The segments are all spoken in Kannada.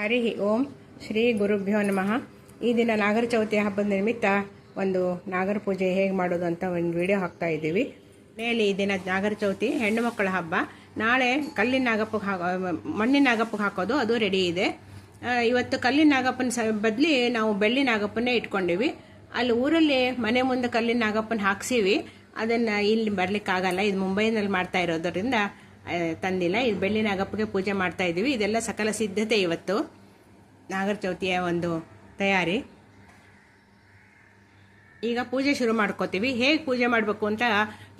ಹರಿ ಓಂ ಶ್ರೀ ಗುರುಭ್ಯೋ ನಮಃ. ಈ ದಿನ ನಾಗರ ಚೌತಿ ಹಬ್ಬದ ನಿಮಿತ್ತ ಒಂದು ನಾಗರ ಪೂಜೆ ಹೇಗೆ ಮಾಡೋದು ಅಂತ ಒಂದು ವಿಡಿಯೋ ಹಾಕ್ತಾ ಇದ್ದೀವಿ. ಮೇಲೆ ಈ ದಿನ ನಾಗರ ಚೌತಿ, ಹೆಣ್ಣು ಮಕ್ಕಳ ಹಬ್ಬ. ನಾಳೆ ಕಲ್ಲಿನ ನಾಗಪ್ಪಗೆ ಹಾಕೋ, ಮಣ್ಣಿನ ನಾಗಪ್ಪಗೆ ಹಾಕೋದು, ಅದು ರೆಡಿ ಇದೆ. ಇವತ್ತು ಕಲ್ಲಿನ ನಾಗಪ್ಪನ ಸ, ಬದಲಿ ನಾವು ಬೆಳ್ಳಿ ನಾಗಪ್ಪನ್ನೇ ಇಟ್ಕೊಂಡಿವಿ. ಅಲ್ಲಿ ಊರಲ್ಲಿ ಮನೆ ಮುಂದೆ ಕಲ್ಲಿನ ನಾಗಪ್ಪನ ಹಾಕ್ಸೀವಿ. ಅದನ್ನು ಇಲ್ಲಿ ಬರ್ಲಿಕ್ಕಾಗಲ್ಲ, ಇದು ಮುಂಬೈನಲ್ಲಿ ಮಾಡ್ತಾ ಇರೋದರಿಂದ ತಂದಿಲ್ಲ. ಇದು ಬೆಳ್ಳಿ ನಾಗಪ್ಪಗೆ ಪೂಜೆ ಮಾಡ್ತಾ ಇದ್ದೀವಿ. ಇದೆಲ್ಲ ಸಕಲ ಸಿದ್ಧತೆ ಇವತ್ತು. ನಾಗರ ಚೌತಿಯ ಒಂದು ತಯಾರಿ. ಈಗ ಪೂಜೆ ಶುರು ಮಾಡ್ಕೋತೀವಿ. ಹೇಗೆ ಪೂಜೆ ಮಾಡಬೇಕು ಅಂತ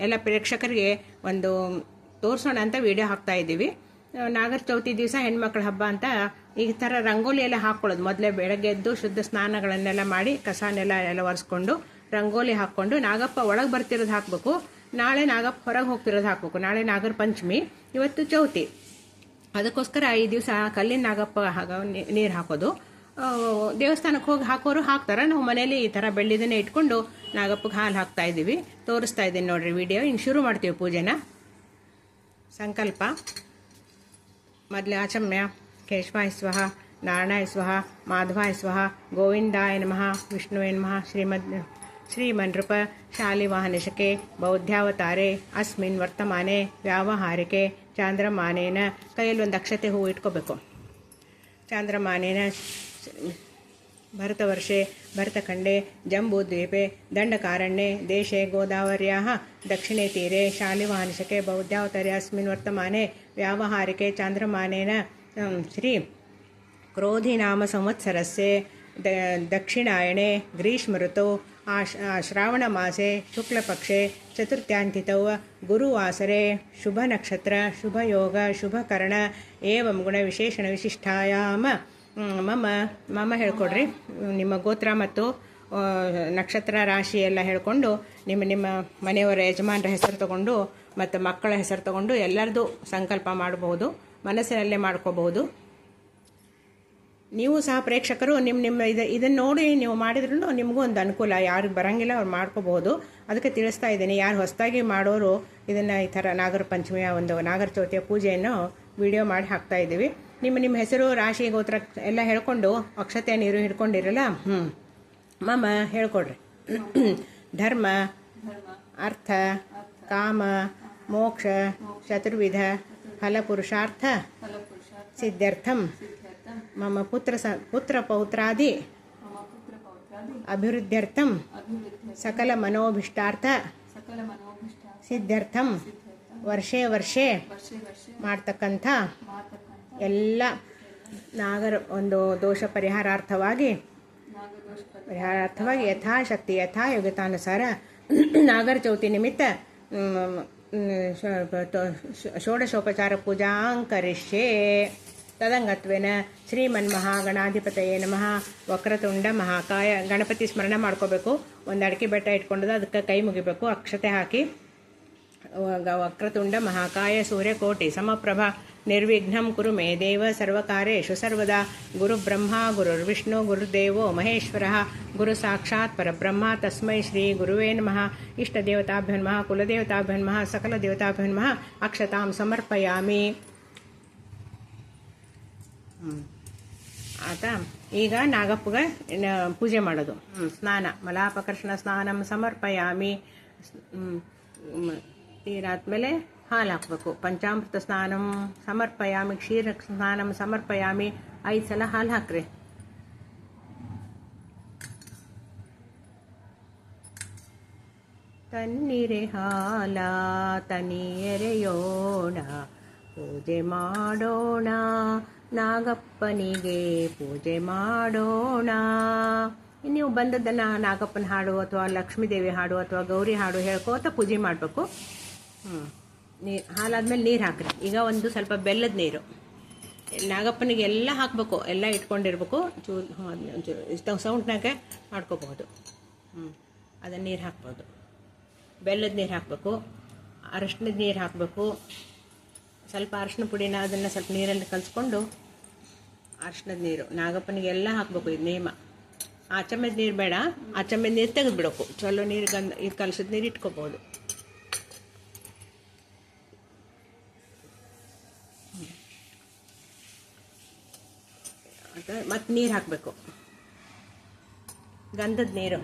ಎಲ್ಲ ಪ್ರೇಕ್ಷಕರಿಗೆ ಒಂದು ತೋರಿಸೋಣ ಅಂತ ವಿಡಿಯೋ ಹಾಕ್ತಾ ಇದ್ದೀವಿ. ನಾಗರ ಚೌತಿ ದಿವಸ ಹೆಣ್ಮಕ್ಳ ಹಬ್ಬ ಅಂತ ಈ ಥರ ರಂಗೋಲಿ ಎಲ್ಲ ಹಾಕ್ಕೊಳ್ಳೋದು ಮೊದಲೇ ಬೆಳಗ್ಗೆ ಎದ್ದು ಶುದ್ಧ ಸ್ನಾನಗಳನ್ನೆಲ್ಲ ಮಾಡಿ ಕಸನೆಲ್ಲ ಎಲ್ಲ ಒರೆಸ್ಕೊಂಡು ರಂಗೋಲಿ ಹಾಕ್ಕೊಂಡು ನಾಗಪ್ಪ ಒಳಗೆ ಬರ್ತಿರೋದು ಹಾಕಬೇಕು. ನಾಳೆ ನಾಗಪ್ಪ ಹೊರಗೆ ಹೋಗ್ತಿರೋದು ಹಾಕಬೇಕು ನಾಳೆ ನಾಗರ ಪಂಚಮಿ ಇವತ್ತು ಚೌತಿ ಅದಕ್ಕೋಸ್ಕರ ಈ ದಿವಸ ಕಲ್ಲಿನ ನಾಗಪ್ಪ ಹಾಗ ನೀರು ಹಾಕೋದು. ದೇವಸ್ಥಾನಕ್ಕೆ ಹೋಗಿ ಹಾಕೋರು ಹಾಕ್ತಾರೆ. ನಾವು ಮನೇಲಿ ಈ ಥರ ಬೆಳ್ಳಿದನ್ನೇ ಇಟ್ಕೊಂಡು ನಾಗಪ್ಪಗೆ ಹಾಲು ಹಾಕ್ತಾ ಇದ್ದೀವಿ. ತೋರಿಸ್ತಾ ಇದ್ದೀನಿ ನೋಡ್ರಿ ವಿಡಿಯೋ. ಇನ್ನು ಶುರು ಮಾಡ್ತೀವಿ ಪೂಜೆನ. ಸಂಕಲ್ಪ. ಮೊದಲು ಆಚಮ್ಯ. ಕೇಶವಾಯ ಸ್ವಹ, ನಾರಾಯಣಾಯ ಸ್ವಹ, ಮಾಧವಾಯ ಸ್ವಹ, ಗೋವಿಂದಾಯ ನಮಃ, ವಿಷ್ಣುವೇ ನಮಃ, ಶ್ರೀಮದ್ ಶ್ರೀಮನ್ಋಪ ಶಾಲಿವಾಹನಿಶಕೆ ಬೌದ್ಧಾವತಾರೆ ಅಸ್ಮಿನ್ ವರ್ತಮಾನೆ, ವ್ಯಾವಹಾರಿಕೆ, ಚಾಂದ್ರಮಾನೇನ ಕೈಯಲ್ಲಿ ಒಂದು ಅಕ್ಷತೆ ಹೂವು ಇಟ್ಕೋಬೇಕು. ಚಾಂದ್ರಮಾನೇನ ಭರತವರ್ಷೆ, ಭರತಖಂಡೆ, ಜಂಬೂದ್ವೀಪೆ, ದಂಡಕಾರಣ್ಯೆ, ದೇಶೆ ಗೋದಾವರ್ಯಾ ದಕ್ಷಿಣೆ ತೀರೆ ಶಾಲಿವಾಹನಿಶಕೆ ಬೌದ್ಧಾವತಾರೆ ಅಸ್ಮಿನ್ ವರ್ತಮಾನೆ, ವ್ಯಾವಹಾರಿಕೆ, ಚಾಂದ್ರಮಾನೇನ ಶ್ರೀ ಕ್ರೋಧಿನಾಮ ಸಂವತ್ಸರಸ್ಯ, ದ, ದಕ್ಷಿಣಾಯಣೆ ಗ್ರೀಷ್ಮಋತೌ ಆಶ್ ಶ್ರಾವಣಮಾಸೆ ಶುಕ್ಲಪಕ್ಷೆ ಚತುರ್ಥ್ಯಾಂತಿತವ ಗುರುವಾಸರೆ, ಶುಭ ನಕ್ಷತ್ರ ಶುಭಯೋಗ ಶುಭಕರಣ ಏವಂ ಗುಣವಿಶೇಷಣ ವಿಶಿಷ್ಟಾಯಾಮ. ಮಮ್ಮ ಮಮ ಮಮ ಹೇಳ್ಕೊಡ್ರಿ. ನಿಮ್ಮ ಗೋತ್ರ ಮತ್ತು ನಕ್ಷತ್ರ ರಾಶಿ ಎಲ್ಲ ಹೇಳ್ಕೊಂಡು, ನಿಮ್ಮ ನಿಮ್ಮ ಮನೆಯವರ ಯಜಮಾನರ ಹೆಸರು ತಗೊಂಡು ಮತ್ತು ಮಕ್ಕಳ ಹೆಸರು ತಗೊಂಡು ಎಲ್ಲರದು ಸಂಕಲ್ಪ ಮಾಡಬಹುದು ಮನಸ್ಸಿನಲ್ಲೇ ಮಾಡ್ಕೋಬಹುದು ನೀವು ಸಹ ಪ್ರೇಕ್ಷಕರು ನಿಮ್ಮ ನಿಮ್ಮ ಇದು ಇದನ್ನು ನೋಡಿ ನೀವು ಮಾಡಿದ್ರೂ ನಿಮಗೂ ಒಂದು ಅನುಕೂಲ. ಯಾರು ಬರೋಂಗಿಲ್ಲ ಅವ್ರು ಮಾಡ್ಕೋಬಹುದು. ಅದಕ್ಕೆ ತಿಳಿಸ್ತಾ ಇದ್ದೀನಿ. ಯಾರು ಹೊಸದಾಗಿ ಮಾಡೋರು ಇದನ್ನು ಈ ಥರ ನಾಗರ ಪಂಚಮಿಯ ಒಂದು ನಾಗರ ಚೌತಿಯ ಪೂಜೆಯನ್ನು ವಿಡಿಯೋ ಮಾಡಿ ಹಾಕ್ತಾ ಇದ್ದೀವಿ. ನಿಮ್ಮ ನಿಮ್ಮ ಹೆಸರು, ರಾಶಿ, ಗೋತ್ರ ಎಲ್ಲ ಹೇಳ್ಕೊಂಡು ಅಕ್ಷತೆ ನೀರು ಹಿಡ್ಕೊಂಡಿರಲ್ಲ? ಹ್ಞೂ ಮಮ, ಹೇಳ್ಕೊಡ್ರಿ. ಧರ್ಮ, ಅರ್ಥ, ಕಾಮ, ಮೋಕ್ಷ, ಚತುರ್ವಿಧ ಫಲಪುರುಷಾರ್ಥ ಸಿದ್ಧಾರ್ಥಂ. ಮಮ ಪುತ್ರ ಪುತ್ರ ಪೌತ್ರಾದಿ ಅಭಿವೃದ್ಧ್ಯರ್ಥಂ ಸಕಲ ಮನೋಭಿಷ್ಟಾರ್ಥ ಸಿದ್ಧಾರ್ಥಂ ವರ್ಷೇ ವರ್ಷೇ ಮಾಡ್ತಕ್ಕಂಥ ಎಲ್ಲ ನಾಗರ, ಒಂದು ದೋಷ ಪರಿಹಾರಾರ್ಥವಾಗಿ ಪರಿಹಾರಾರ್ಥವಾಗಿ ಯಥಾಶಕ್ತಿ ಯಥಾ ಯೋಗ್ಯತಾನುಸಾರ ನಾಗರ ಚೌತಿ ನಿಮಿತ್ತ ಷೋಡಶೋಪಚಾರ ಪೂಜಾಂ ತದಂಗತ್ವೇನ ಶ್ರೀಮನ್ಮಹಾಗಣಾಧಿಪತಯೇ ನಮಃ. ವಕ್ರತುಂಡ ಮಹಾಕಾಯ ಗಣಪತಿ ಸ್ಮರಣೆ ಮಾಡ್ಕೋಬೇಕು. ಒಂದು ಬೆಟ್ಟ ಇಟ್ಕೊಂಡದ ಅದಕ್ಕೆ ಕೈ ಮುಗಿಬೇಕು. ಅಕ್ಷತೆ ಹಾಕಿ. ವಕ್ರತುಂಡ ಮಹಾಕಾಯ ಸೂರ್ಯಕೋಟಿ ಸಮಪ್ರಭ ನಿರ್ವಿಘ್ನಂ ಕುರು ಮೇ ದೇವ ಸರ್ವಕಾರೇಶು ಸರ್ವದಾ. ಗುರುಬ್ರಹ್ಮ ಗುರುರ್ವಿಷ್ಣು ಗುರುದೇವೋ ಮಹೇಶ್ವರ. ಗುರು ಸಾಕ್ಷಾತ್ ಪರಬ್ರಹ್ಮ, ತಸ್ಮೈ ಶ್ರೀ ಗುರುವೇ ನಮಃ. ಇಷ್ಟ ದೇವತಾಭ್ಯನ್ಮಃ, ಕುಲದೇವತಾಭ್ಯನ್ಮಃ, ಸಕಲ ದೇವತಾಭ್ಯನ್ಮಃ ಅಕ್ಷತಾಂ ಸಮರ್ಪಯಾಮಿ. ಆತಾ? ಈಗ ನಾಗಪ್ಪಗೆ ಪೂಜೆ ಮಾಡೋದು. ಸ್ನಾನ. ಮಲಾಪಕರ್ಷಣ ಸ್ನಾನ ಸಮರ್ಪಯಾಮಿ. ತೀರಾದ ಮೇಲೆ ತೀರಾದ್ಮೇಲೆ ಹಾಲು ಹಾಕಬೇಕು. ಪಂಚಾಮೃತ ಸ್ನಾನಂ ಸಮರ್ಪಯಾಮಿ ಕ್ಷೀರ ಸ್ನಾನಂ ಸಮರ್ಪಯಾಮಿ. ಐದು ಸಲ ಹಾಲು ಹಾಕ್ರಿ. ತನ್ನಿರೆ ಹಾಲ ತನಿಯರೆಯೋಣ ಪೂಜೆ ಮಾಡೋಣ. ನಾಗಪ್ಪನಿಗೆ ಪೂಜೆ ಮಾಡೋಣ. ನೀವು ಬಂದದ್ದನ್ನು ನಾಗಪ್ಪನ ಹಾಡು ಅಥವಾ ಲಕ್ಷ್ಮೀದೇವಿ ಹಾಡು ಅಥವಾ ಗೌರಿ ಹಾಡು ಹೇಳ್ಕೋತ ಪೂಜೆ ಮಾಡಬೇಕು. ಹ್ಞೂ ನೀರು ಹಾಲಾದ್ಮೇಲೆ ನೀರು ಹಾಕ್ರಿ. ಈಗ ಒಂದು ಸ್ವಲ್ಪ ಬೆಲ್ಲದ ನೀರು. ನಾಗಪ್ಪನಿಗೆ ಎಲ್ಲ ಹಾಕಬೇಕು, ಎಲ್ಲ ಇಟ್ಕೊಂಡಿರ್ಬೇಕು. ಚೂರು ಚೂರು ಸೌಂಡ್ನಾಗೆ ಮಾಡ್ಕೋಬಹುದು. ಹ್ಞೂ ಅದನ್ನು ನೀರು ಹಾಕ್ಬೋದು. ಬೆಲ್ಲದ ನೀರು ಹಾಕಬೇಕು ಅರಶಿನದ ನೀರು ಹಾಕಬೇಕು. ಸ್ವಲ್ಪ ಅರಶಿನ ಪುಡಿನ ಅದನ್ನು ಸ್ವಲ್ಪ ನೀರಲ್ಲಿ ಕಲಿಸ್ಕೊಂಡು ಅರಶಿನದ ನೀರು, ನಾಗಪ್ಪನಿಗೆ ಎಲ್ಲ ಹಾಕಬೇಕು ಇದು ನೇಮ. ಆಚಮ್ಯದ ನೀರು ಬೇಡ ಆಚಮ್ಯದ ನೀರು ತೆಗೆದುಬಿಡಬೇಕು. ಚಲೋ ನೀರು ಗಂಧ ಇದು ಕಲಸಿದ ನೀರು ಇಟ್ಕೋಬೋದು. ಮತ್ತು ನೀರು ಹಾಕಬೇಕು. ಗಂಧದ ನೀರು.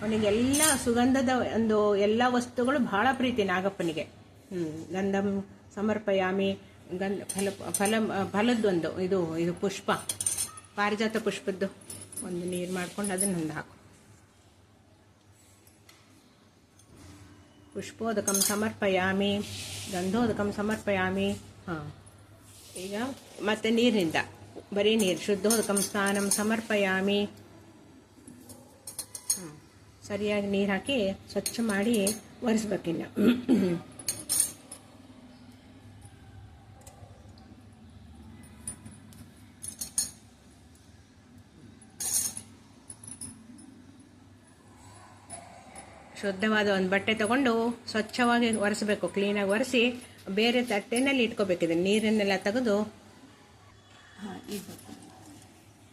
ಅವನಿಗೆಲ್ಲ ಸುಗಂಧದ ಒಂದು ಎಲ್ಲ ವಸ್ತುಗಳು ಬಹಳ ಪ್ರೀತಿ ನಾಗಪ್ಪನಿಗೆ. ಹ್ಞೂ ಗಂಧಂ ಸಮರ್ಪಯಾಮಿ ಗಂಧ ಫಲ ಫಲ ಫಲದ್ದೊಂದು. ಇದು ಇದು ಪುಷ್ಪ. ಪಾರಿಜಾತ ಪುಷ್ಪದ್ದು. ಒಂದು ನೀರು ಮಾಡ್ಕೊಂಡು ಅದನ್ನು ಒಂದು ಹಾಕು. ಪುಷ್ಪೋದಕಂ ಸಮರ್ಪಯಾಮಿ, ಗಂಧೋದಕಂ ಸಮರ್ಪಯಾಮಿ. ಹಾಂ. ಈಗ ಮತ್ತೆ ನೀರಿನಿಂದ. ಬರೀ ನೀರು. ಶುದ್ಧೋದಕಂ ಸ್ನಾನಂ ಸಮರ್ಪಯಾಮಿ. ಸರಿಯಾಗಿ ನೀರು ಹಾಕಿ ಸ್ವಚ್ಛ ಮಾಡಿ ಒರೆಸ್ಬೇಕಿನ್ನು. ಶುದ್ಧವಾದ ಒಂದು ಬಟ್ಟೆ ತಗೊಂಡು ಸ್ವಚ್ಛವಾಗಿ ಒರೆಸಬೇಕು ಕ್ಲೀನಾಗಿ ಒರೆಸಿ ಬೇರೆ ತಟ್ಟೆನಲ್ಲಿ ಇಟ್ಕೋಬೇಕಿದೆ ನೀರನ್ನೆಲ್ಲ ತೆಗೆದು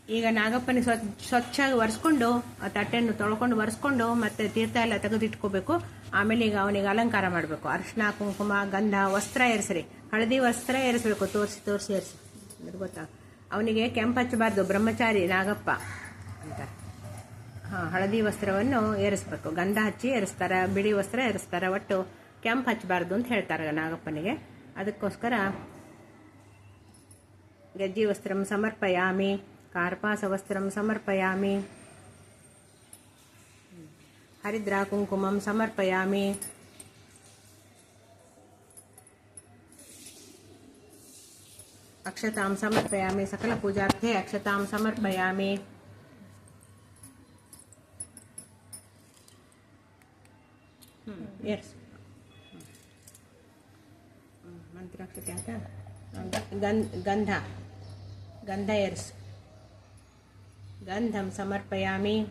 ಈಗ ನಾಗಪ್ಪನ ಸ್ವಚ್ಛ ಸ್ವಚ್ಛಾಗಿ ಒರೆಸ್ಕೊಂಡು ಆ ತಟ್ಟೆಯನ್ನು ತೊಳ್ಕೊಂಡು ಒರೆಸ್ಕೊಂಡು ಮತ್ತೆ ತೀರ್ಥ ಎಲ್ಲ ತೆಗೆದು ಇಟ್ಕೋಬೇಕು. ಆಮೇಲೆ ಈಗ ಅವನಿಗೆ ಅಲಂಕಾರ ಮಾಡಬೇಕು. ಅರಿಶಿನ ಕುಂಕುಮ ಗಂಧ ವಸ್ತ್ರ ಏರಿಸ್ರಿ. ಹಳದಿ ವಸ್ತ್ರ ಏರಿಸಬೇಕು. ತೋರಿಸಿ ತೋರಿಸಿ ಏರಿಸಿ. ಗೊತ್ತಾಗ ಗೊತ್ತಾ? ಅವನಿಗೆ ಕೆಂಪು ಹಚ್ಚಬಾರ್ದು. ಬ್ರಹ್ಮಚಾರಿ ನಾಗಪ್ಪ ಅಂತ. ಹಳದಿ ವಸ್ತ್ರವನ್ನು ಏರಿಸ್ಬೇಕು. ಗಂಧ ಹಚ್ಚಿ ಏರಿಸ್ತಾರೆ, ಬಿಳಿ ವಸ್ತ್ರ ಏರಿಸ್ತಾರೆ. ಒಟ್ಟು ಕೆಂಪು ಹಚ್ಚಬಾರ್ದು ಅಂತ ಹೇಳ್ತಾರೆ ನಾಗಪ್ಪನಿಗೆ. ಅದಕ್ಕೋಸ್ಕರ ಗಜ್ಜಿ ವಸ್ತ್ರಂ ಸಮರ್ಪಯಾಮಿ, ಕಾರ್ಪಾಸ ವಸ್ತ್ರಂ ಸಮರ್ಪಯಾಮಿ, ಹರಿದ್ರಾ ಕುಂಕುಮಂ ಸಮರ್ಪಯಾಮಿ, ಅಕ್ಷತಾಂ ಸಮರ್ಪಯಾಮಿ, ಸಕಲ ಪೂಜಾರ್ಥೆ ಅಕ್ಷತಾಂ ಸಮರ್ಪಯಾಮಿ. ಮಂತ್ರಾಕ್ಷತೆ ಅಂತ ಗಂಧ. ಗಂಧ ಗಂಧ ಗಂಧಂ ಸಮರ್ಪಯಾಮಿ.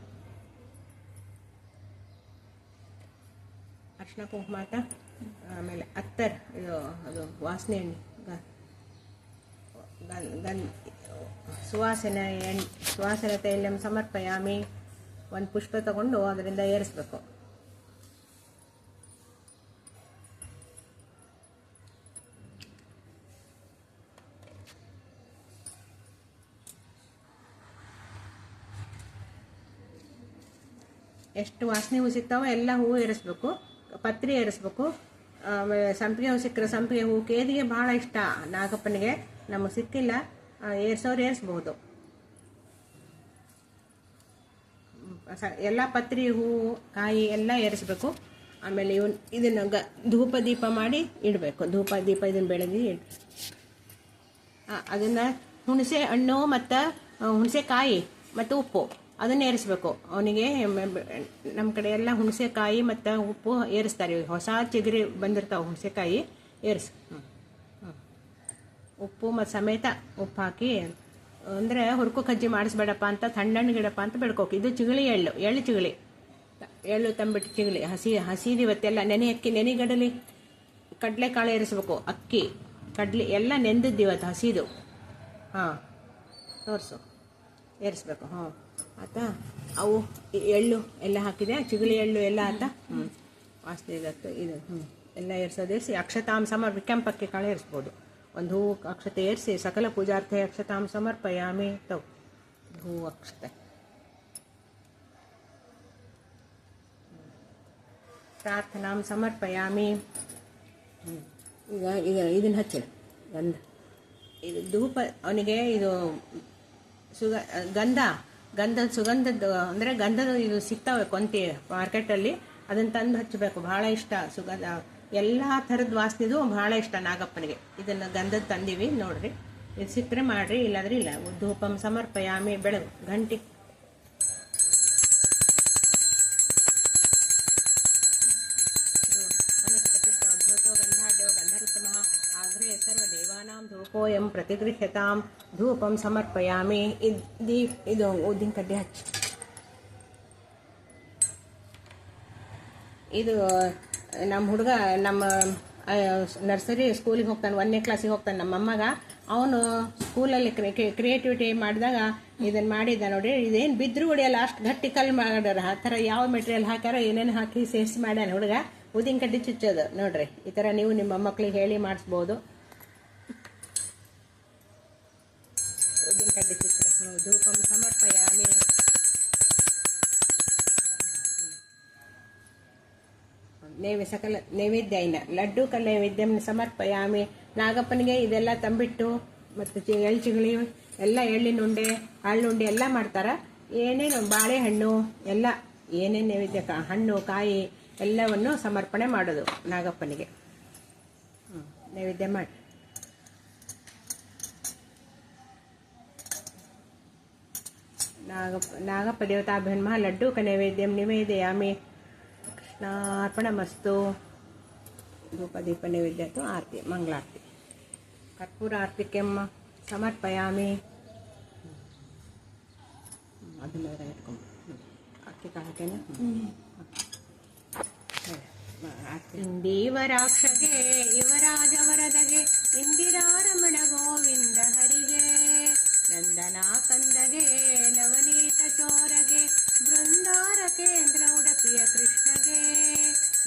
ಅರ್ಶಿನ ಕುಂಕುಮ ಅಂತ. ಆಮೇಲೆ ಅತ್ತರ್, ಇದು, ಅದು ವಾಸನೆ ಎಣ್ಣೆ. ಗ- ಗನ್ ಗನ್, ಸುವಾಸನೆ ಎಣ್ಣೆ ಸುವಾಸನ ತೈಲಂ ಸಮರ್ಪಯಾಮಿ. ಒಂದು ಪುಷ್ಪ ತಗೊಂಡು ಅದರಿಂದ ಏರಿಸ್ಬೇಕು. ಎಷ್ಟು ವಾಸನೆ ಹೂ ಸಿಗ್ತಾವೋ ಎಲ್ಲ ಹೂವು ಏರಿಸ್ಬೇಕು. ಪತ್ರಿ ಏರಿಸ್ಬೇಕು. ಸಂಪಿಗೆ ಹೂ ಸಿಕ್ಕರೆ ಸಂಪಿಗೆ ಹೂ ಕೇದಿಗೆ ಭಾಳ ಇಷ್ಟ. ನಾಗಪ್ಪನಿಗೆ ನಮಗೆ ಸಿಕ್ಕಿಲ್ಲ. ಏರ್ಸೋರು ಏರಿಸ್ಬೋದು. ಎಲ್ಲ ಪತ್ರಿ ಹೂವು ಕಾಯಿ ಎಲ್ಲ ಏರಿಸ್ಬೇಕು. ಆಮೇಲೆ ಇವನ್ ಇದನ್ನು ಗ, ಧೂಪ ದೀಪ ಮಾಡಿ ಇಡಬೇಕು. ಧೂಪ ದೀಪ ಇದನ್ನು ಬೆಳೆದು ಇಡ ಅದನ್ನು ಹುಣಸೆ ಹಣ್ಣು ಮತ್ತು ಹುಣಸೆಕಾಯಿ ಮತ್ತು ಉಪ್ಪು. ಅದನ್ನು ಏರಿಸ್ಬೇಕು. ಅವನಿಗೆ ನಮ್ಮ ಕಡೆ ಎಲ್ಲ ಹುಣಸೆಕಾಯಿ ಮತ್ತು ಉಪ್ಪು ಏರಿಸ್ತಾರೆ. ಹೊಸ ಚಿಗುರಿ ಬಂದಿರ್ತಾವೆ ಹುಣಸೆಕಾಯಿ, ಏರಿಸ್. ಉಪ್ಪು ಮತ್ತು ಸಮೇತ ಉಪ್ಪು ಹಾಕಿ, ಅಂದರೆ ಹುರ್ಕು ಕಜ್ಜಿ ಮಾಡಿಸ್ಬೇಡಪ್ಪ ಅಂತ ತಣ್ಣಗಿಡಪ್ಪ ಅಂತ ಬೆಳ್ಕೋಕೆ ಇದು ಚಿಗಳಿ ಎಳ್ಳು ಎಳ್ಳು ಚಿಗಳಿ. ಎಳ್ಳು ತಂಬಿಟ್ಟು ಚಿಗಳಿ, ಹಸಿ, ಹಸಿದು ಇವತ್ತೆಲ್ಲ ನೆನೆ ಅಕ್ಕಿ, ನೆನೆಗಡಲಿ, ಕಡಲೆಕಾಳು ಏರಿಸ್ಬೇಕು, ಅಕ್ಕಿ, ಕಡಲೆ ಎಲ್ಲ ನೆಂದಿದ್ದು ಇವತ್ತು ಹಸಿದು. ಹಾಂ, ತೋರಿಸು. ಏರಿಸ್ಬೇಕು ಹಾಂ ಆತಾ? ಅವು ಎಳ್ಳು ಎಲ್ಲ ಹಾಕಿದೆ. ಚಿಗಳಿ ಎಳ್ಳು ಎಲ್ಲ ಆತ? ಹ್ಞೂ ವಾಸನೆ ಇದತ್ತು ಇದು ಹ್ಞೂ ಎಲ್ಲ ಏರ್ಸೋದು ಏರಿಸಿ ಅಕ್ಷತಾಂ ಸಮರ್ ಕೆಂಪಕ್ಕೆ ಕಾಳು ಏರಿಸ್ಬೋದು. ಒಂದು ಹೂವು ಅಕ್ಷತೆ ಏರಿಸಿ ಸಕಲ ಪೂಜಾರ್ಥ ಅಕ್ಷತಾಂ ಸಮರ್ಪಯಾಮಿ ತವು ಹೂವು ಅಕ್ಷತೆ. ಪ್ರಾರ್ಥನಾಂ ಸಮರ್ಪಯಾಮಿ. ಈಗ ಈಗ ಇದನ್ನು ಹಚ್ಚಿಡ ಗಂಧ. ಇದು ಧೂಪ, ಅವನಿಗೆ ಇದು ಸುಗ, ಗಂಧ. ಗಂಧದ ಸುಗಂಧದ್ದು, ಅಂದರೆ ಗಂಧದ ಇದು ಸಿಗ್ತಾವೆ ಕೊಂತಿ ಮಾರ್ಕೆಟಲ್ಲಿ, ಅದನ್ನು ತಂದು ಹಚ್ಚಬೇಕು. ಭಾಳ ಇಷ್ಟ ಸುಗಂಧ. ಎಲ್ಲ ಥರದ ವಾಸನೆದು ಭಾಳ ಇಷ್ಟ ನಾಗಪ್ಪನಿಗೆ. ಇದನ್ನು ಗಂಧದ ತಂದೀವಿ, ನೋಡ್ರಿ. ಇದು ಸಿಕ್ಕರೆ ಮಾಡಿರಿ, ಇಲ್ಲಾಂದ್ರೆ ಇಲ್ಲ. ಧೂಪಂ ಸಮರ್ಪಯಾಮಿ ಬೆಳಗು. ಗಂಟಿ ಪ್ರತಿಗೃಹ್ಯತಾಂ ಧೂಪಂ ಸಮರ್ಪಯಾಮಿ ಇದ್ ದೀಪ್ ಇದು ಊದಿನ ಕಡ್ಡಿ ಹಚ್ಚಿ ಇದು ನಮ್ಮ ಹುಡುಗ, ನಮ್ಮ ನರ್ಸರಿ ಸ್ಕೂಲಿಗೆ ಹೋಗ್ತಾನೆ, ಒಂದನೇ ಕ್ಲಾಸಿಗೆ ಹೋಗ್ತಾನೆ ನಮ್ಮ ಅಮ್ಮಗ. ಅವನು ಸ್ಕೂಲಲ್ಲಿ ಕ್ರಿಯೇಟಿವಿಟಿ ಮಾಡಿದಾಗ ಇದನ್ನು ಮಾಡಿದ್ದ ನೋಡಿ, ಇದೇನು ಬಿದ್ರು ಹೊಡಿಯಲ್ಲ, ಅಷ್ಟು ಗಟ್ಟಿ ಕಲ್ಲು ಮಾಡ್ಯಾರ. ಆ ಥರ ಯಾವ ಮೆಟೀರಿಯಲ್ ಹಾಕ್ಯಾರ, ಏನೇನು ಹಾಕಿ ಸೇರಿಸಿ ಮಾಡ್ಯಾನ ಹುಡುಗ. ಊದಿನ ಕಡ್ಡಿ ಚುಚ್ಚೋದು, ನೋಡ್ರಿ. ಈ ಥರ ನೀವು ನಿಮ್ಮ ಮಕ್ಕಳಿಗೆ ಹೇಳಿ ಮಾಡಿಸ್ಬೋದು. ಉದಿನ ಕಡ್ಡಿ ಚುಚ್ಚ್ರಿ ಧೂಪಂ ಸಮರ್ಪಯಾಮಿ ನೇವೆ ಸಕಲ ನೈವೇದ್ಯನ, ಲಡ್ಡು ಕಲ್ ನೈವೇದ್ಯಂ ಸಮರ್ಪಯಾಮಿ, ನಾಗಪ್ಪನಿಗೆ ಇದೆಲ್ಲ ತಂಬಿಟ್ಟು, ಮತ್ತು ಎಳ್ಚಿಗಳಿ, ಎಲ್ಲ ಎಳ್ಳಿನುಂಡೆ ಹಳ್ಳುಂಡೆ ಎಲ್ಲ ಮಾಡ್ತಾರೆ. ಏನೇನು ಬಾಳೆಹಣ್ಣು, ಎಲ್ಲ ಏನೇನು ನೈವೇದ್ಯ ಹಣ್ಣು, ಕಾಯಿ, ಎಲ್ಲವನ್ನು ಸಮರ್ಪಣೆ ಮಾಡೋದು ನಾಗಪ್ಪನಿಗೆ. ನೈವೇದ್ಯ ಮಾಡಿ. ನಾಗಪ್ಪ ನಾಗಪ್ಪ ದೇವತಾಭ್ಯನ್ಮ ಲಡ್ಡು ಕ ನೈವೇದ್ಯಂ ನಿವೇದಯಾಮಿ ಕೃಷ್ಣಾರ್ಪಣಮಸ್ತು ಧೂಪ ದೀಪ ನೈವೇದ್ಯ ಅಥವಾ ಆರತಿ ಮಂಗಳಾರತಿ ಕರ್ಪೂರ ಆರತಿ ಕೆಮ್ಮ ಸಮರ್ಪಯಾಮಿ ಹ್ಮ್, ಅದನ್ನ ಬೇರೆ ಇಟ್ಕೊಂಡು ಅಕ್ಕಿ ಕಾಳಕೇನ ಇಂದೀವರಾಕ್ಷಗೆ ಯುವರಾಜವರದಗೆ ಇಂದಿರಾರಮಣ ಗೋವಿಂದ ಹರಿಗೆ ನಂದನ ಕಂದಗೆ, ನವನೀತ ಚೋರಗೆ, ಬೃಂದಾರ ಕೇಂದ್ರ ಉಡಪಿಯ ಕೃಷ್ಣಗೆ.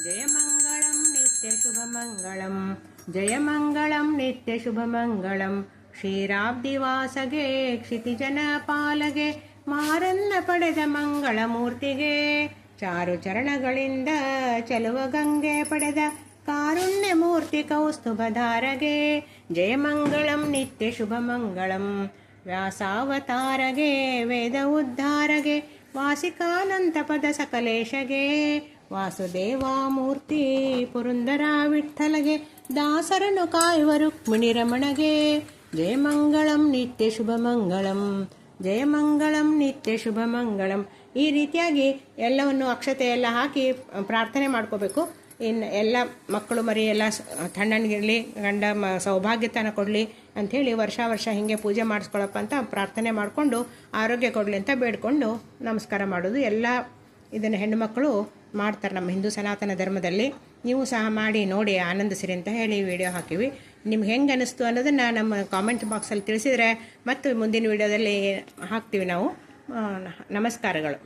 ಜಯ ಮಂಗಳಂ, ನಿತ್ಯ ಶುಭ ಮಂಗಳಂ. ಜಯ ಮಂಗಳಂ, ನಿತ್ಯ ಶುಭ ಮಂಗಳಂ. ಕ್ಷೀರಾಬ್ದಿವಾಸಗೆ ಕ್ಷಿತಿಜನ ಪಾಲಗೆ, ಮಾರನ್ನ ಪಡೆದ ಮಂಗಳ ಮೂರ್ತಿಗೆ. ಚಾರು ಚರಣಗಳಿಂದ ಚಲುವ ಗಂಗೆ ಪಡೆದ ಕಾರುಣ್ಯ ಮೂರ್ತಿ ಕೌಸ್ತುಭಧಾರಗೆ. ಜಯ ಮಂಗಳಂ, ನಿತ್ಯ ಶುಭ ಮಂಗಳಂ. ವ್ಯಾಸಾವತಾರಗೆ, ವೇದ ಉದ್ಧಾರಗೆ ವಾಸಿಕಾನಂತ ಪದ ಸಕಲೇಶಗೆ ವಾಸುದೇವ ಮೂರ್ತಿ ಪುರಂದರ ವಿಠ್ಠಲಗೆ ದಾಸರನು ಕಾಯುವ ರುಕ್ಮಿಣಿ ರಮಣಗೆ. ಜಯ ಮಂಗಳಂ, ನಿತ್ಯ ಶುಭ ಮಂಗಳಂ. ಜಯ ಮಂಗಳಂ, ನಿತ್ಯ ಶುಭ ಮಂಗಳಂ. ಈ ರೀತಿಯಾಗಿ ಎಲ್ಲವನ್ನು ಅಕ್ಷತೆ ಎಲ್ಲ ಹಾಕಿ ಪ್ರಾರ್ಥನೆ ಮಾಡ್ಕೋಬೇಕು. ಇನ್ನು ಎಲ್ಲ ಮಕ್ಕಳು ಮರಿ ಎಲ್ಲ ತಣ್ಣನಿಗಿರಲಿ, ಗಂಡ ಮ, ಸೌಭಾಗ್ಯತನ ಕೊಡಲಿ ಅಂಥೇಳಿ ವರ್ಷ ವರ್ಷ ಹೀಗೆ ಪೂಜೆ ಮಾಡಿಸ್ಕೊಳಪ್ಪ ಅಂತ ಪ್ರಾರ್ಥನೆ ಮಾಡಿಕೊಂಡು ಆರೋಗ್ಯ ಕೊಡಲಿ ಅಂತ ಬೇಡಿಕೊಂಡು ನಮಸ್ಕಾರ ಮಾಡೋದು. ಎಲ್ಲ ಇದನ್ನು ಹೆಣ್ಣುಮಕ್ಕಳು ಮಾಡ್ತಾರೆ ನಮ್ಮ ಹಿಂದೂ ಸನಾತನ ಧರ್ಮದಲ್ಲಿ. ನೀವು ಸಹ ಮಾಡಿ ನೋಡಿ ಆನಂದಿಸಿರಿ ಅಂತ ಹೇಳಿ ವಿಡಿಯೋ ಹಾಕಿವಿ. ನಿಮ್ಗೆ ಹೆಂಗೆ ಅನ್ನಿಸ್ತು ಅನ್ನೋದನ್ನು ನಮ್ಮ ಕಾಮೆಂಟ್ ಬಾಕ್ಸಲ್ಲಿ ತಿಳಿಸಿದರೆ ಮತ್ತು ಮುಂದಿನ ವಿಡಿಯೋದಲ್ಲಿ ಹಾಕ್ತೀವಿ ನಾವು. ನಮಸ್ಕಾರಗಳು.